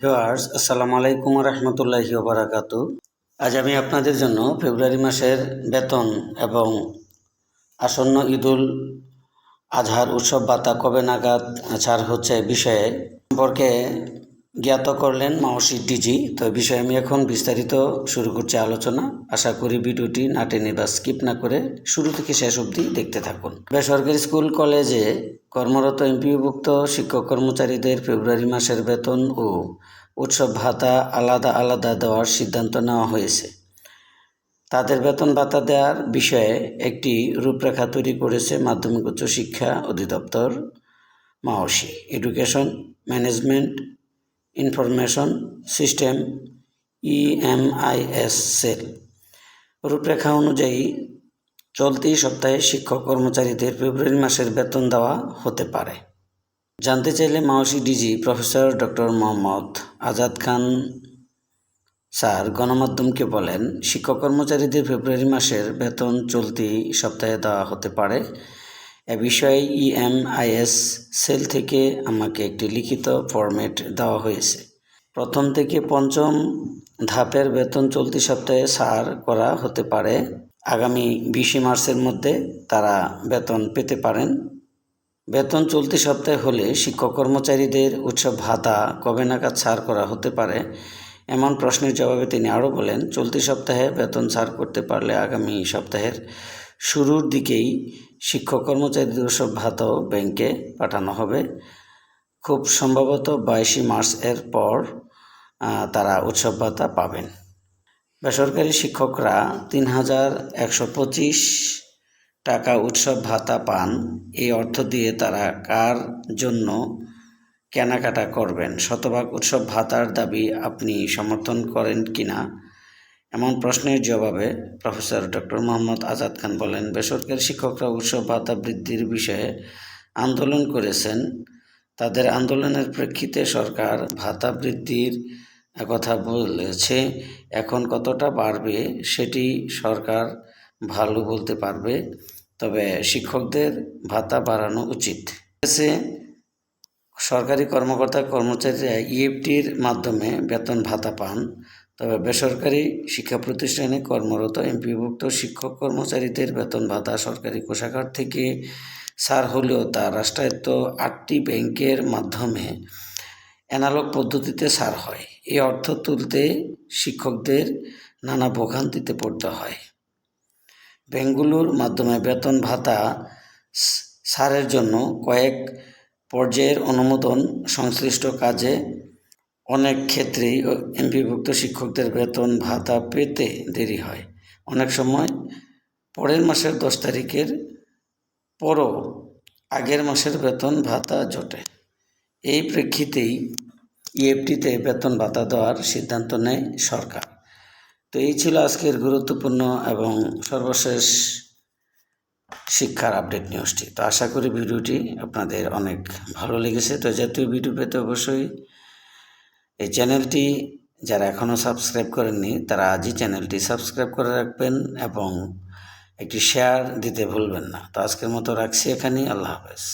Viewers, আসসালামু আলাইকুম রহমতুল্লাহি ওবরাকাত। আজ আমি আপনাদের জন্য ফেব্রুয়ারি মাসের বেতন এবং আসন্ন ঈদুল আজহার উৎসব ভাতা কবে নাগাদ ছাড় হচ্ছে বিষয়ে সম্পর্কে জ্ঞাত করলেন মাওসি ডিজি। তো বিষয়ে আমি এখন বিস্তারিত শুরু করছি আলোচনা। আশা করি ভিডিওটি না টেনে বা স্কিপ না করে শুরু থেকে শেষ অবধি দেখতে থাকুন। বেসরকারি স্কুল, কলেজে কর্মরত এমপিওভুক্ত শিক্ষক কর্মচারীদের ফেব্রুয়ারি মাসের বেতন ও উৎসব ভাতা আলাদা আলাদা দেওয়ার সিদ্ধান্ত নেওয়া হয়েছে। তাদের বেতন ভাতা দেওয়ার বিষয়ে একটি রূপরেখা তৈরি করেছে মাধ্যমিক উচ্চ শিক্ষা অধিদপ্তর মাওসি education management information system EMIS cell. রূপরেখা অনুযায়ী চলতি সপ্তাহে শিক্ষক কর্মচারীদের ফেব্রুয়ারি মাসের বেতন দেওয়া হতে পারে। জানতে চাইলে মাওসি DG professor doctor Mohammad Azad Khan sir গণমাধ্যমকে বলেন, শিক্ষক কর্মচারীদের ফেব্রুয়ারি মাসের বেতন চলতি সপ্তাহে দেওয়া হতে পারে। এ বিষয়ে ইএমআইএস সেল থেকে আমাকে একটি লিখিত ফরম্যাট দেওয়া হয়েছে। প্রথম থেকে পঞ্চম ধাপের বেতন চলতি সপ্তাহে সার করা হতে পারে। আগামী বিশে মার্চের মধ্যে তারা বেতন পেতে পারেন। বেতন চলতি সপ্তাহে হলে শিক্ষক কর্মচারীদের উৎসব ভাতা কবে নাগাদ ছাড় করা হতে পারে এমন প্রশ্নের জবাবে তিনি আরও বলেন, চলতি সপ্তাহে বেতন ছাড় করতে পারলে আগামী সপ্তাহের শুরুর দিকেই শিক্ষক কর্মচারীদের উৎসব ভাতাও ব্যাংকে পাঠানো হবে। খুব সম্ভবত বাইশে মার্চ এর পর তারা উৎসব ভাতা পাবেন। বেসরকারি শিক্ষকরা তিন হাজার একশো পঁচিশ টাকা উৎসব ভাতা পান। এই অর্থ দিয়ে তারা কার জন্য কেনাকাটা করবেন? শতভাগ উৎসব ভাতার দাবি আপনি সমর্থন করেন কি না এমন প্রশ্নের জবাবে প্রফেসর ডক্টর মোহাম্মদ আজাদ খান বলেন, বেসরকারি শিক্ষকরা উৎসব ভাতা বৃদ্ধির বিষয়ে আন্দোলন করেছেন। তাদের আন্দোলনের প্রেক্ষিতে সরকার ভাতা বৃদ্ধির কথা বলেছে। এখন কতটা বাড়বে সেটি সরকার ভালো বলতে পারবে, তবে শিক্ষকদের ভাতা বাড়ানো উচিত। সরকারি কর্মকর্তা কর্মচারীরা ইএফটির মাধ্যমে বেতন ভাতা পান। তবে বেসরকারি শিক্ষা প্রতিষ্ঠানে কর্মরত এমপিভুক্ত শিক্ষক কর্মচারীদের বেতন ভাতা সরকারি কোষাগার থেকে সার হলেও তা রাষ্ট্রায়ত্ত আটটি ব্যাংকের মাধ্যমে অ্যানালগ পদ্ধতিতে সার হয়। এই অর্থ তুলতে শিক্ষকদের নানা ভোগান্তিতে পড়তে হয়। ব্যাংকগুলোর মাধ্যমে বেতন ভাতা সারের জন্য কয়েক পর্যায়ের অনুমোদন সংশ্লিষ্ট কাজে অনেক ক্ষেত্রেই এমপিভুক্ত শিক্ষকদের বেতন ভাতা পেতে দেরি হয়। অনেক সময় পরের মাসের দশ তারিখের পরও আগের মাসের বেতন ভাতা জোটে। এই প্রেক্ষিতেই ইএফটিতে বেতন ভাতা দেওয়ার সিদ্ধান্ত নেয় সরকার। তো এই ছিল আজকের গুরুত্বপূর্ণ এবং সর্বশেষ শিক্ষার আপডেট নিউজটি। তো আশা করি ভিডিওটি আপনাদের অনেক ভালো লেগেছে। তো জাতীয় ভিডিও পেতে অবশ্যই এই চ্যানেলটি যারা এখনও সাবস্ক্রাইব করেননি, তারা আজই চ্যানেলটি সাবস্ক্রাইব করে রাখবেন এবং একটি শেয়ার দিতে ভুলবেন না। তো আজকের মতো রাখছি এখানেই, আল্লাহ হাফেজ।